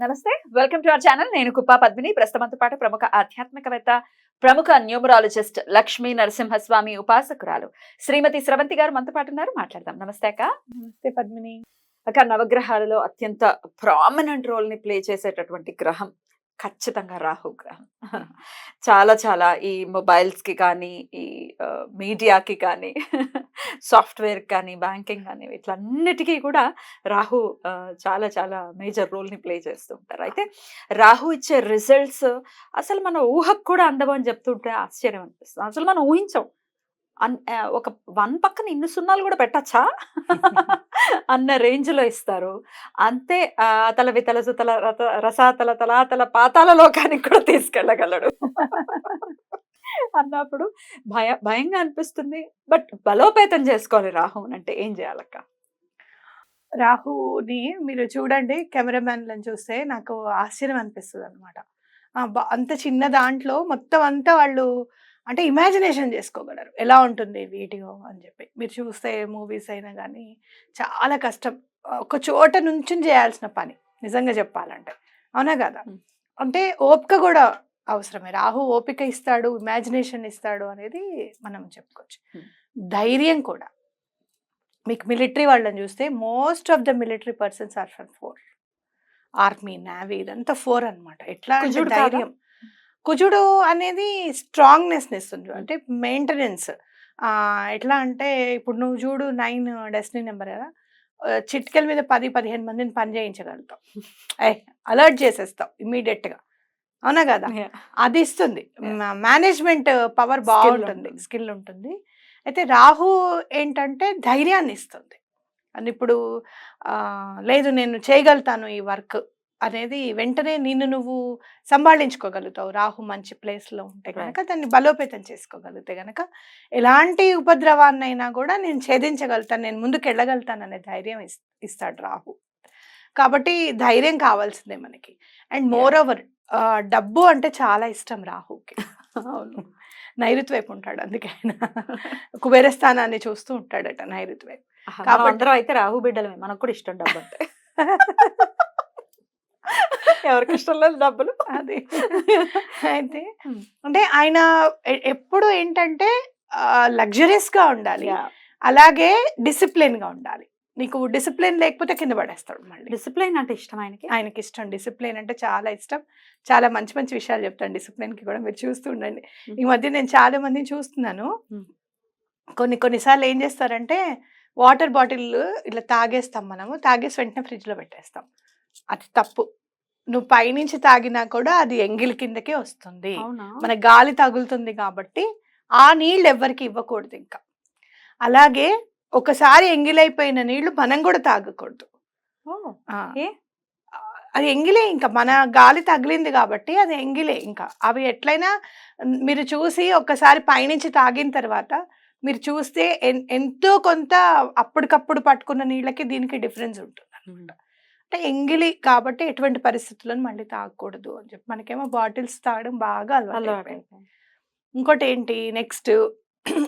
నమస్తే welcome to our channel. నేను కుప్పా పద్మిని ప్రస్తుతంతో పాటు ప్రముఖ ఆధ్యాత్మికవేత్త ప్రముఖ న్యూమరాలజిస్ట్ లక్ష్మీ నరసింహస్వామి ఉపాసకురాలు శ్రీమతి స్రవంతి గారు మనతో పాటు ఉన్నారు. మాట్లాడదాం. నమస్తే అక్క. నమస్తే పద్మిని. అక్క నవగ్రహాలలో అత్యంత ప్రామినెంట్ రోల్ని ప్లే చేసేటటువంటి గ్రహం ఖచ్చితంగా రాహు గ్రహం. చాలా చాలా ఈ మొబైల్స్కి కానీ ఈ మీడియాకి కానీ సాఫ్ట్వేర్ కానీ బ్యాంకింగ్ కానీ వీటిలన్నిటికీ కూడా రాహు చాలా చాలా మేజర్ రోల్ని ప్లే చేస్తూ ఉంటారు. అయితే రాహు ఇచ్చే రిజల్ట్స్ అసలు మన ఊహకు కూడా అందమని చెప్తుంటే ఆశ్చర్యం అనిపిస్తుంది. అసలు మనం ఊహించం. అన్ ఒక వన్ పక్కన ఇన్ని సున్నాలు కూడా పెట్టచ్చా? అన్న రేంజ్లో ఇస్తారు. అంతే అతల వితల సుతల రత రసాతల తలాతల పాతాల లోకానికి కూడా తీసుకెళ్ళగలడు. అన్నప్పుడు భయ భయంగా అనిపిస్తుంది. బట్ బలోపేతం చేసుకోవాలి రాహున్ అంటే ఏం చేయాలక్క? రాహుని మీరు చూడండి కెమెరామ్యాన్లను చూస్తే నాకు ఆశ్చర్యం అనిపిస్తుంది అనమాట అంత చిన్న దాంట్లో మొత్తం అంతా వాళ్ళు అంటే ఇమాజినేషన్ చేసుకోగలరు. ఎలా ఉంటుంది వీడియో అని చెప్పి. మీరు చూస్తే మూవీస్ అయినా కానీ చాలా కష్టం. ఒక చోట నుంచి చేయాల్సిన పని. నిజంగా చెప్పాలంటే. అవునా కదా. అంటే ఓపిక కూడా అవసరమే. రాహు ఓపిక ఇస్తాడు ఇమాజినేషన్ ఇస్తాడు అనేది మనం చెప్పుకోవచ్చు. ధైర్యం కూడా. మీకు మిలిటరీ వాళ్ళని చూస్తే most of the military persons are from for army navy ఇదంతా ఫోర్ అన్నమాట. ఎట్లా? ధైర్యం. కుజుడు అనేది స్ట్రాంగ్నెస్ ఇస్తుంది అంటే మెయింటెనెన్స్ ఎట్లా అంటే ఇప్పుడు నువ్వు చూడు నైన్ డెస్టినీ నెంబర్ కదా? చిట్కెల మీద పది పదిహేను మందిని పని చేయించగలుగుతావు. అలర్ట్ చేసేస్తావు immediate గా. అవునా కదా? అది ఇస్తుంది. మేనేజ్మెంట్ పవర్ బాగుంటుంది. స్కిల్ ఉంటుంది. అయితే రాహు ఏంటంటే ధైర్యాన్ని ఇస్తుంది. అని ఇప్పుడు లేదు నేను చేయగలుగుతాను ఈ వర్క్ అనేది వెంటనే నిన్ను నువ్వు సంభాళించుకోగలుగుతావు. రాహు మంచి place లో ఉంటే కనుక దాన్ని బలోపేతం చేసుకోగలిగితే కనుక ఎలాంటి ఉపద్రవాన్నైనా కూడా నేను ఛేదించగలుగుతాను నేను ముందుకు వెళ్ళగలుగుతాను అనే ధైర్యం ఇస్- ఇస్తాడు రాహు. కాబట్టి ధైర్యం కావాల్సిందే మనకి. అండ్ మోర్ ఓవర్ డబ్బు అంటే చాలా ఇష్టం రాహుకి. అవును. నైరుతి వైపు ఉంటాడు అందుకే ఆయన. కుబేర స్థానాన్ని చూస్తూ ఉంటాడట నైరుతి వైపు. కాబట్టి- అయితే రాహు బిడ్డలమే. మనకు కూడా ఇష్టం డబ్బు అంటే. ఎవరికి ఇష్టం లేదు డబ్బులు? అది. అయితే. అంటే ఆయన ఎప్పుడు ఏంటంటే లగ్జరీస్గా ఉండాలి. అలాగే డిసిప్లిన్గా ఉండాలి. నీకు డిసిప్లిన్ లేకపోతే కింద పడేస్తాడు మళ్ళీ. డిసిప్లైన్ అంటే ఇష్టం ఆయనకి? ఆయనకి ఇష్టం. డిసిప్లిన్ అంటే చాలా ఇష్టం. చాలా మంచి మంచి విషయాలు చెప్తాను డిసిప్లిన్కి కూడా. మీరు చూస్తూ ఉండండి. ఈ మధ్య నేను చాలా మందిని చూస్తున్నాను. కొన్ని కొన్నిసార్లు ఏం చేస్తారంటే వాటర్ బాటిల్ ఇట్లా తాగేస్తాం మనము. తాగేసి వెంటనే ఫ్రిడ్జ్లో పెట్టేస్తాం. అది తప్పు. నువ్వు పైనుంచి తాగినా కూడా అది ఎంగిలి కిందకే వస్తుంది. మన గాలి తగులుతుంది కాబట్టి ఆ నీళ్ళు ఎవ్వరికి ఇవ్వకూడదు ఇంకా. అలాగే ఒకసారి ఎంగిలైపోయిన నీళ్ళు మనం కూడా తాగకూడదు. ఆ. అది ఎంగిలే ఇంకా మన గాలి తగిలింది కాబట్టి అది ఎంగిలే ఇంకా. అవి ఎట్లయినా మీరు చూసి ఒక్కసారి పైనుంచి తాగిన తర్వాత మీరు చూస్తే ఎన్- ఎంతో కొంత అప్పటికప్పుడు పట్టుకున్న నీళ్ళకి దీనికి డిఫరెన్స్ ఉంటుంది అనమాట అంటే ఎంగిలి కాబట్టి ఎటువంటి పరిస్థితులను మళ్ళీ తాగకూడదు అని చెప్పి మనకేమో బాటిల్స్ తాగడం బాగా అలవాటు అలవాటు అయిపోయింది. ఇంకోటి ఏంటి నెక్స్ట్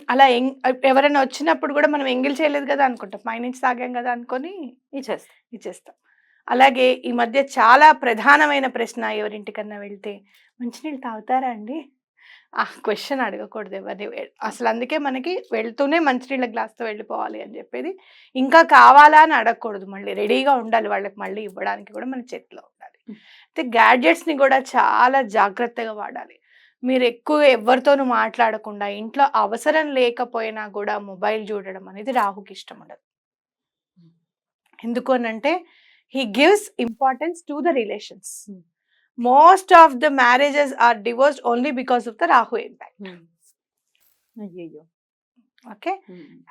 అలా ఎం ఎవరైనా వచ్చినప్పుడు కూడా మనం ఎంగిల్ చేయలేదు కదా అనుకుంటాం. పైనుంచి తాగాం కదా అనుకొని ఇచ్చేస్తా. ఇచ్చేస్తాం. అలాగే ఈ మధ్య చాలా ప్రధానమైన ప్రశ్న ఎవరింటికన్నా వెళ్తే మంచినీళ్ళు తాగుతారా అండి? ఆ క్వశ్చన్ అడగకూడదు ఎవరిని అసలు అందుకే మనకి వెళ్తూనే మంచినీళ్ళ గ్లాస్తో వెళ్ళిపోవాలి అని చెప్పేది. ఇంకా కావాలా అని అడగకూడదు. మళ్ళీ రెడీగా ఉండాలి. వాళ్ళకి మళ్ళీ ఇవ్వడానికి కూడా మన చేతిలో ఉండాలి. అయితే గ్యాడ్జెట్స్ని కూడా చాలా జాగ్రత్తగా వాడాలి. మీరు ఎక్కువ ఎవరితోనూ మాట్లాడకుండా ఇంట్లో అవసరం లేకపోయినా కూడా మొబైల్ చూడడం అనేది రాహుకి ఇష్టం ఉండదు ఎందుకు అనంటే he gives importance to the relations. Most of the marriages are divorced only because of the Rahu impact. Okay?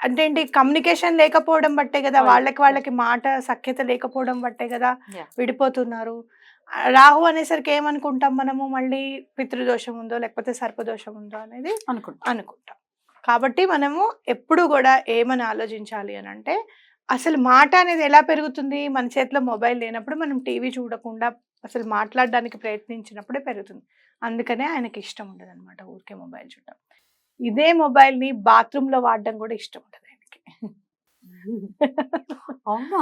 అంటే ఏంటి కమ్యూనికేషన్ లేకపోవడం బట్టే కదా. వాళ్ళకి వాళ్ళకి మాట సఖ్యత లేకపోవడం బట్టే కదా. విడిపోతున్నారు. రాహు అనేసరికి ఏమనుకుంటాం మనము? మళ్ళీ పితృదోషం ఉందో లేకపోతే సర్పదోషం ఉందో అనేది అనుకుంటా. అనుకుంటాం. కాబట్టి మనము ఎప్పుడు కూడా ఏమని ఆలోచించాలి అని అంటే అసలు మాట అనేది ఎలా పెరుగుతుంది? మన చేతిలో మొబైల్ లేనప్పుడు మనం టీవీ చూడకుండా అసలు మాట్లాడడానికి ప్రయత్నించినప్పుడే పెరుగుతుంది. అందుకనే ఆయనకి ఇష్టం ఉండదు అనమాట ఊరికే మొబైల్ చూడడం. ఇదే మొబైల్ని బాత్రూంలో వాడడం కూడా ఇష్టం ఉండదు ఆయనకి. అవునా?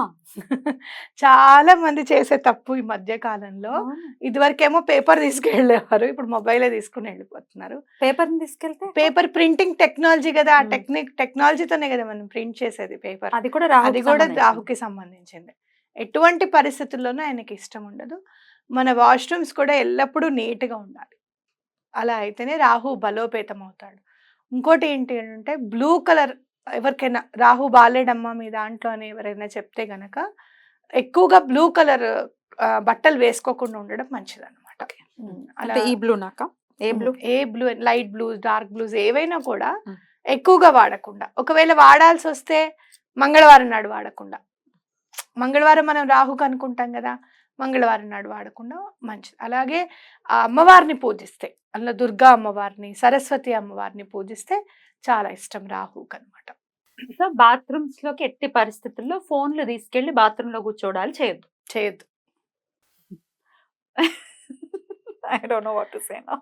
చాలా మంది చేసే తప్పు ఈ మధ్య కాలంలో. ఇదివరకేమో పేపర్ తీసుకెళ్ళేవారు ఇప్పుడు మొబైలే తీసుకుని వెళ్ళిపోతున్నారు. పేపర్ తీసుకెళ్తే? పేపర్ ప్రింటింగ్ టెక్నాలజీ కదా ఆ. టెక్నిక్ టెక్నాలజీతోనే కదా మనం ప్రింట్ చేసేది పేపర్. అది కూడా అది కూడా సంబంధించింది. రాహుకి సంబంధించింది. ఎటువంటి పరిస్థితుల్లోనూ ఆయనకి ఇష్టం ఉండదు. మన వాష్రూమ్స్ కూడా ఎల్లప్పుడూ నీట్గా ఉండాలి. అలా అయితేనే రాహు బలోపేతం అవుతాడు ఇంకోటి ఏంటి అంటే బ్లూ కలర్ ఎవరికైనా రాహు బాలేడమ్మా మీ దాంట్లో అని ఎవరైనా చెప్తే గనక ఎక్కువగా బ్లూ కలర్ బట్టలు వేసుకోకుండా ఉండడం మంచిది అనమాట అంటే ఈ బ్లూ నాక? ఏ బ్లూ? ఏ blue light blues dark blues ఏవైనా కూడా. ఎక్కువగా వాడకుండా. ఒకవేళ వాడాల్సి వస్తే మంగళవారం నాడు వాడకుండా. మంగళవారం మనం రాహుకు అనుకుంటాం కదా మంగళవారం నాడు వాడకుండా మంచిది. అలాగే ఆ అమ్మవారిని పూజిస్తే అలా దుర్గా అమ్మవారిని సరస్వతి అమ్మవారిని పూజిస్తే చాలా ఇష్టం రాహుకు అనమాట సో బాత్రూమ్స్లోకి ఎట్టి పరిస్థితుల్లో ఫోన్లు తీసుకెళ్ళి బాత్రూమ్లో కూర్చోడాలు చేయొద్దు. చేయొద్దు. I don't know what to say now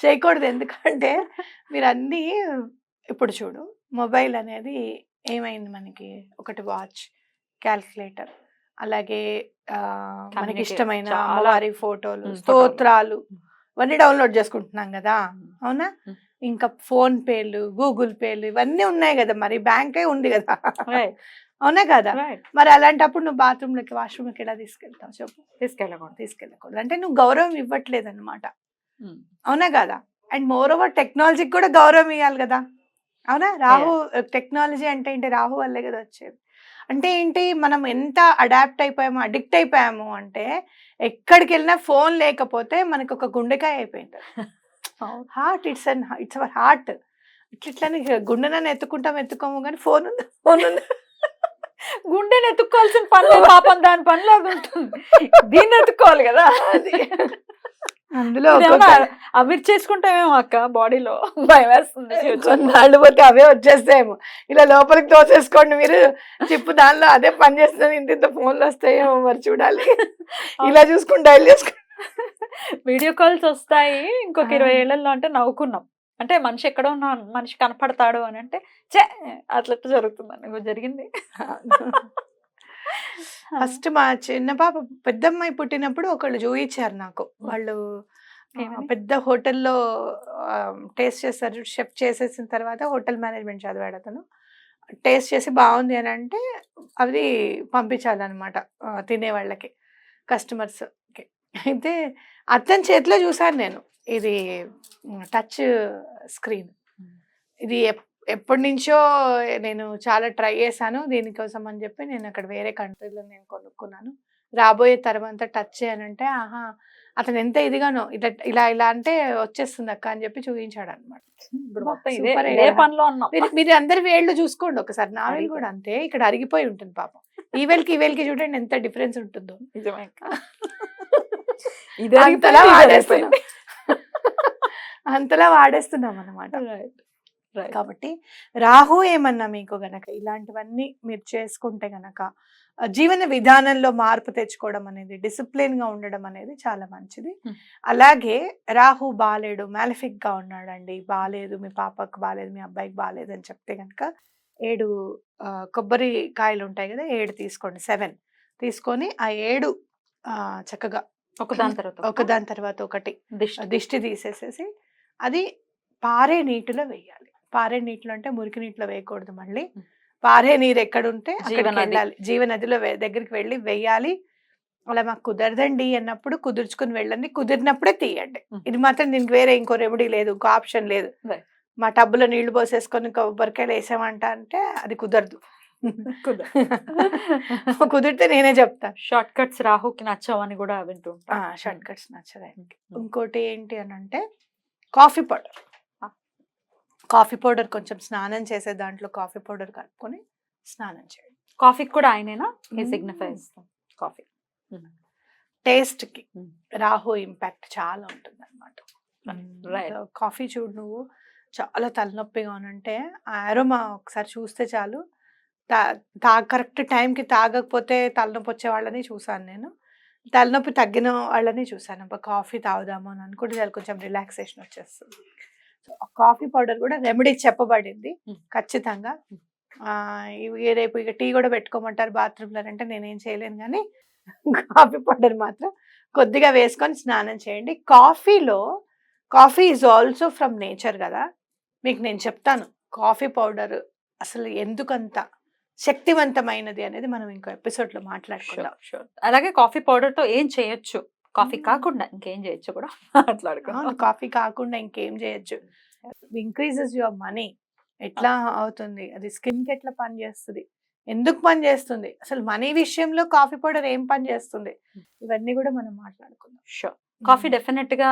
చేయకూడదు. ఎందుకంటే మీరు అన్నీ ఇప్పుడు చూడు మొబైల్ అనేది ఏమైంది మనకి? ఒకటి వాచ్ క్యాల్కులేటర్. అలాగే మనకి ఇష్టమైన. అమ్మవారి ఫోటోలు స్తోత్రాలు ఇవన్నీ డౌన్లోడ్ చేసుకుంటున్నాం కదా? అవునా. ఇంకా ఫోన్ పేలు గూగుల్ పేలు ఇవన్నీ ఉన్నాయి కదా మరి. బ్యాంకే ఉంది కదా? అవునా కదా? మరి అలాంటప్పుడు నువ్వు బాత్రూంలోకి వాష్రూమ్కి ఎలా తీసుకెళ్తావు చెప్పు? తీసుకెళ్ళకూడదు. తీసుకెళ్ళకూడదు. అంటే నువ్వు గౌరవం ఇవ్వట్లేదు అనమాట అవునా కదా? అండ్ మోర్ ఓవర్ టెక్నాలజీకి కూడా గౌరవం ఇవ్వాలి కదా? అవునా? రాహు టెక్నాలజీ అంటే ఏంటి? రాహు వల్లే కదా వచ్చేది. అంటే ఏంటి? మనం ఎంత అడాప్ట్ అయిపోయామో అడిక్ట్ అయిపోయాము అంటే ఎక్కడికి వెళ్ళినా ఫోన్ లేకపోతే మనకు ఒక గుండెకాయ అయిపోయింది. Heart it's an it's our heart. ఇట్లని గుండెనని ఎత్తుకుంటాం ఎత్తుకోము కానీ ఫోన్ ఉంది ఫోన్ ఉంది గుండెని ఎత్తుక్కోవాల్సిన పని లేదు, పాపం దాని పనిలో అది ఉంటుంది. దీన్ని ఎత్తుకోవాలి కదా. అది. అందులో అవిర్ చేసుకుంటామేమో అక్క బాడీలో. భయం వేస్తుంది. కొన్నాళ్ళు పోతే అవే వచ్చేస్తాయేమో. ఇలా లోపలికి తోసేసుకోండి మీరు. చిప్పు దానిలో అదే పని చేస్తుంది. ఇంత ఇంత ఫోన్లు వస్తాయేమో మరి చూడాలి. ఇలా చూసుకుని డైల్ చేసుకుని. వీడియో కాల్స్ వస్తాయి. ఇంకొక. ఇరవై ఏళ్ళలో అంటే నవ్వుకున్నాం. అంటే మనిషి ఎక్కడ ఉన్న మనిషి కనపడతాడు అని అంటే చే అట్లా జరుగుతుందండి. జరిగింది. ఫస్ట్ మా చిన్న పాప పెద్దమ్మాయి పుట్టినప్పుడు ఒకళ్ళు చూయించారు నాకు. వాళ్ళు? పెద్ద హోటల్లో టేస్ట్ చేస్తారు షెఫ్ చేసేసిన తర్వాత హోటల్ మేనేజ్మెంట్ చదివాడు అతను. టేస్ట్ చేసి బాగుంది అని అంటే అది పంపించాలన్నమాట తినే వాళ్ళకి కస్టమర్స్కి అయితే అతని చేతిలో చూసాను నేను ఇది టచ్ స్క్రీన్. ఇది ఎప్పటి నుంచో నేను చాలా ట్రై చేశాను దీనికోసం అని చెప్పి నేను అక్కడ వేరే కంట్రీలో నేను కొనుక్కున్నాను. రాబోయే తర్వాత టచ్ చేయనంటే ఆహా అతను ఎంత ఇదిగానో ఇలా ఇలా ఇలా అంటే వచ్చేస్తుంది అక్క అని చెప్పి చూపించాడు అనమాట మీరు అందరి వేళ్ళు చూసుకోండి ఒకసారి. నా వేలు. కూడా అంతే ఇక్కడ అరిగిపోయి ఉంటుంది పాపం. ఈ వేలకి ఈ వేలకి చూడండి ఎంత డిఫరెన్స్ ఉంటుందో. అంతలా వాడేస్తున్నాం. అంతలా వాడేస్తున్నాం అనమాట. కాబట్టి రాహు ఏమన్నా మీకు గనక ఇలాంటివన్నీ మీరు చేసుకుంటే గనక జీవన విధానంలో మార్పు తెచ్చుకోవడం అనేది డిసిప్లిన్గా ఉండడం అనేది చాలా మంచిది. అలాగే రాహు బాలేడు మాలిఫిక్గా ఉన్నాడండి. బాలేదు మీ పాపకు బాలేదు మీ అబ్బాయికి బాలేదు అని చెప్తే గనక ఏడు కొబ్బరి కాయలు ఉంటాయి కదా ఏడు తీసుకోండి సెవెన్ తీసుకొని ఆ ఏడు ఆ, చక్కగా ఒక దాని తర్వాత ఒక దాని తర్వాత ఒకటి దిష్టి. దిష్టి తీసేసేసి అది పారే నీటిలో వేయాలి. పారే నీటిలో అంటే మురికి నీటిలో వేయకూడదు మళ్ళీ. పారే నీరు ఎక్కడుంటే అక్కడికి జీవనది. వెళ్ళాలి జీవనదిలో దగ్గరికి వెళ్ళి వెయ్యాలి అలా మాకు కుదరదండి అన్నప్పుడు కుదుర్చుకుని వెళ్ళండి కుదిరినప్పుడే తీయండి. ఇది మాత్రం దీనికి వేరే ఇంకో రెమెడీ లేదు ఇంకో ఆప్షన్ లేదు. మా టబ్బులో నీళ్ళు పోసేసుకొని కొబ్బరికాయలు వేసామంట అంటే అది కుదరదు కుదిరితే నేనే చెప్తాను షార్ట్ కట్స్ రాహుకి నచ్చవని కూడా వింటుంటా షార్ట్ కట్స్ నచ్చదు ఆయనకి. ఇంకోటి ఏంటి అని అంటే కాఫీ పౌడర్. కాఫీ పౌడర్ కొంచెం స్నానం చేసే దాంట్లో కాఫీ పౌడర్ కలుపుకొని స్నానం చేయండి. కాఫీకి కూడా ఆయనేనా? Mm. Signifies coffee. టేస్ట్కి Mm. రాహు ఇంపాక్ట్ చాలా ఉంటుంది అనమాట. కాఫీ చూడు నువ్వు చాలా తలనొప్పిగా ఉనంటే ఆ అరోమా ఒకసారి చూస్తే చాలు. తా తా కరెక్ట్ టైంకి తాగకపోతే తలనొప్పి వచ్చే వాళ్ళని చూసాను నేను. తలనొప్పి తగ్గిన వాళ్ళని చూసాను. కాఫీ తాగుదాము అని అనుకుంటే చాలు కొంచెం రిలాక్సేషన్ వచ్చేస్తుంది. కాఫీ పౌడర్ కూడా రెమెడీ చెప్పబడింది. ఖచ్చితంగా. ఆ, ఇవి రేపు ఇక టీ కూడా పెట్టుకోమంటారు బాత్రూంలో అంటే నేనేం చేయలేను కానీ కాఫీ పౌడర్ మాత్రం కొద్దిగా వేసుకొని స్నానం చేయండి. కాఫీలో coffee is also from nature కదా. మీకు నేను చెప్తాను కాఫీ పౌడర్ అసలు ఎందుకంత శక్తివంతమైనది అనేది మనం ఇంకో ఎపిసోడ్లో మాట్లాడుకుందాం. షూర్. అలాగే కాఫీ పౌడర్తో ఏం చేయొచ్చు? కాఫీ. కాకుండా ఇంకేం చేయొచ్చు కూడా మాట్లాడుకుందాం. అవును. కాఫీ కాకుండా ఇంకేం చేయొచ్చు. ఇంక్రీజెస్ యువర్ మనీ ఎట్లా అవుతుంది? అది స్కిన్కి ఎట్లా పని చేస్తుంది? ఎందుకు పని చేస్తుంది? అసలు మనీ విషయంలో కాఫీ పౌడర్ ఏం పని చేస్తుంది? ఇవన్నీ కూడా మనం మాట్లాడుకుందాం. షూర్ కాఫీ డెఫినెట్గా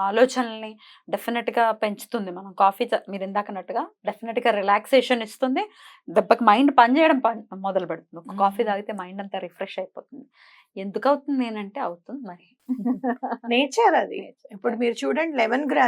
ఆలోచనల్ని డెఫినెట్గా పెంచుతుంది మనం. కాఫీ మీరు ఇందాకన్నట్టుగా డెఫినెట్గా రిలాక్సేషన్ ఇస్తుంది. దెబ్బకి మైండ్ పనిచేయడం పని మొదలు పెడుతుంది కాఫీ. తాగితే మైండ్ అంతా రిఫ్రెష్ అయిపోతుంది. ఎందుకు అవుతుంది నేనంటే అవుతుంది మరి. నేచర్ అది. ఇప్పుడు మీరు చూడండి లెమన్ గ్రాస్